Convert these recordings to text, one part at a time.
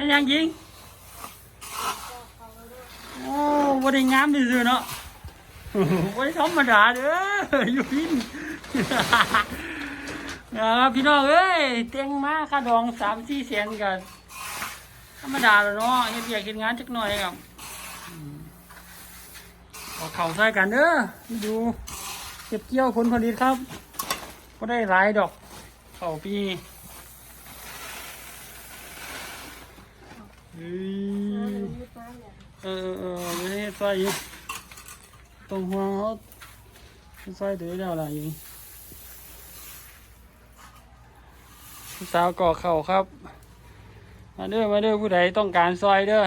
ให้ยังยิง โอ้บ่ได้งามซื่อๆเนาะบ่ได้ธรรมดาเด้ออยู่พินนะครับพี่น้องเอ้ยเตียงมาค่าดองสามสี่แสนกันธรรมดาแล้วเนาะเฮ็ดเวียกเฮ็ดงานจักหน่อยครับเอาเข่าใส่กันเด้อดูเก็บเกี่ยวผลผลิตครับก็ได้หลายดอกเข่าปี เฮ้ยเออเออไม่ได้ใส่อยู่ตรงหัวเขาใส่เดือแล้วล่ะยิงสาวก่อเข่าครับ มาเด้อมาเด้อผู้ใดต้องการซอยเด้อ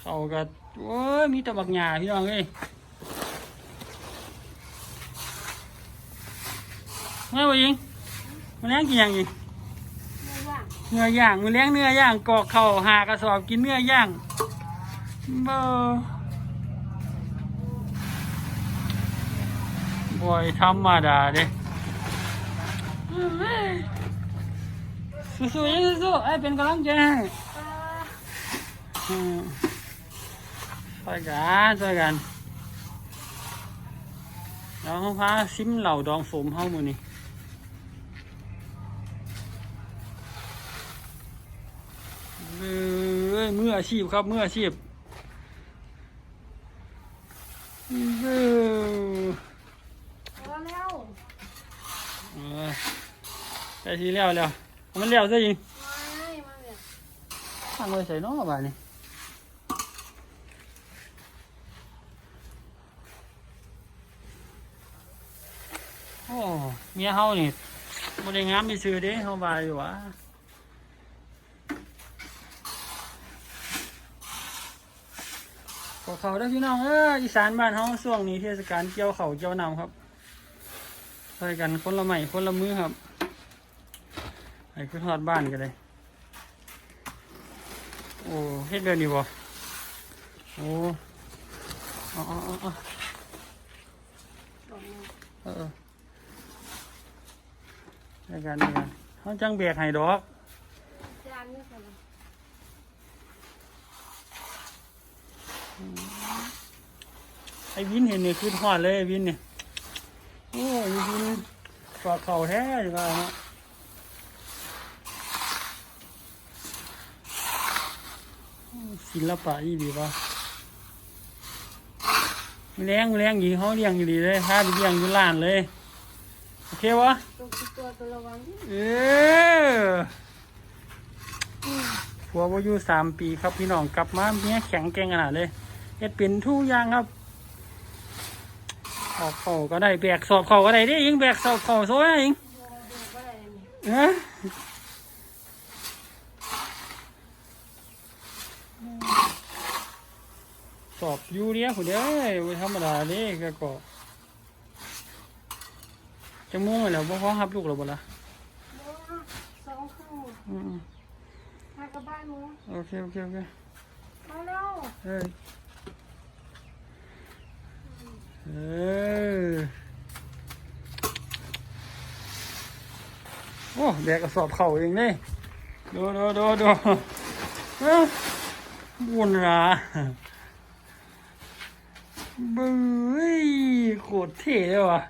เข่ากับโอ้ยมีตะบักหญ้าพี่น้องเอ้ยไม่ว่ยิงมาเลี้ยงกินหยังยิง เนื้อย่างมือเลี้ยงเนื้อย่างกอกเข่าหากระสอบกินเนื้อย่างเบอบ่อยธรรมดาเด้สู้ๆยังสู้ๆไอ้เป็นกำลังใจให้อืมช่วยกันช่วยกันเราเขาพาซิมเหล่าดองสมเฮาหมือนี่ มืออาชีพครับมืออาชีพเบ้อพอแล้วเออใส่ทีแล้วแล้วเอามันแล้วซะยิงไม่มาเนี่ยทางไว้ใส่เน้อบาดนี่โอ้เมียเฮานี่บ่ได้งามมีซื้อเด้เฮาว่าอยู่หว่า ขอเขาได้พี่น้องเอออีสานบ้านเฮาช่วงนี้เทศกาลเกี่ยวเขาเกี่ยวนำครับช่กันคนละไม้คนละมือครับไอ้คือทอดบ้านกันเลยโอ้เฮ็ดเดินอยู่บ่โอ้เอาเอาเอาเอาบอกมาเออเออในการในการเขาจังแบกให้ดอกจานนี่ก่อน ไอ้วินเห็นนี่คือทอดเลยไอ้วินเนี่ยโอ้ยวินกอดเข่าแท้อยู่ว่าเนาะศิลปะอีดีป่ะมีแรงมีแรงอยู่เขาเลี้ยงอยู่ดีเลยถ้าเลี้ยงอยู่ร้านเลย โอเควะตัวระวังเออผัววาอยู่สามปีครับพี่น้องกลับมาเมียแข็งแกร่งขนาดเลยเฮ็ดเป็นทุกอย่างครับ สอบเขาก็ได้แบกสอบเขาก็ได้เด้ยิงแบกสอบเขาโซ่นะยิงดูดูก็ได้นี่เอ้ยสอบอยู่เดียวผู้เดียวเอ้ยบ่ธรรมดาเด้ก็ก็จะมุ่งไปแล้วบ่พอรับลูกแล้วบ่ล่ะสองครึ่งอืมมากลับบ้านหมูๆโอเคโอเคโอเคมาแล้วเฮ้ย เออโอ้แบกกระสอบเข่าเองเลยดูดูดูดูเอ้าบุญราบื้ยโคตรเท่เลยว่ะ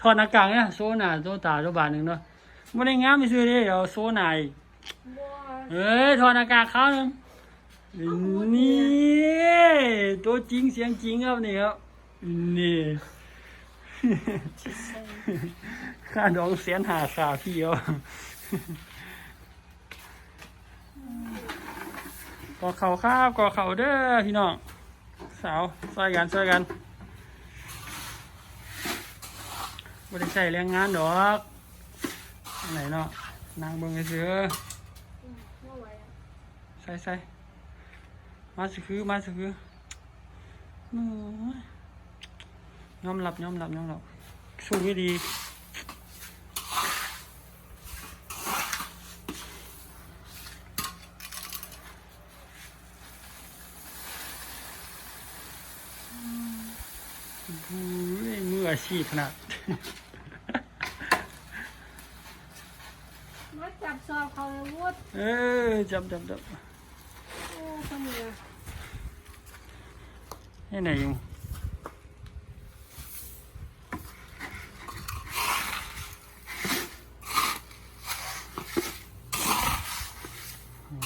ถอดหน้ากากเนี่ยโซน่าโซตาโซบาทหนึ่งเนาะไม่ได้งามไม่ซื้อเลยเอาโซน่าอีกบัวเอ้ยถอดหน้ากากเขาหนึ่ง นี่ตัวจริงเสียงจริงครับนี่ครับนี่ค่าดองเสียนหาขาพี่เอาก่อเข่าครับก่อเข่าเด้อพี่น้องสาวช่วยกันช่วยกันไม่ได้ใส่แรงงานดอกอันไหนเนาะนางเบิ่งเสือ่ใส่ใส่ มาสิคือมาสิคือโอ้ยยอมรับยอมรับยอมรับสู้ไม่ดีบู๊ยมืออาชีพขนาดมาจับสอบเขาเลยวุฒเออจับจับจับ โอ้ขมือให้ไหนยู่อื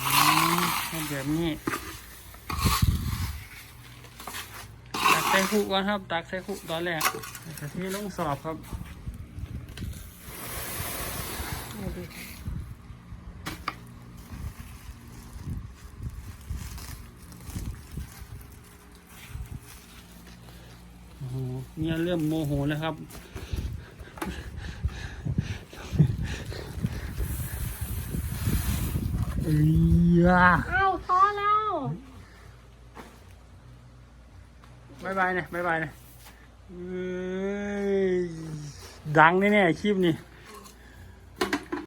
มให้แบบนี้ตักใส่คุกก่อนครับ ตักใส่คุกตอนแรกกะทิลงสอบครับ โอ้โหเนี่ยเริ่มโมโหแล้วครับ เอ้ยอะเอ้าท้อแล้วบายบายนะบายบายนะเอ้ยดังแน่ๆคลิปนี้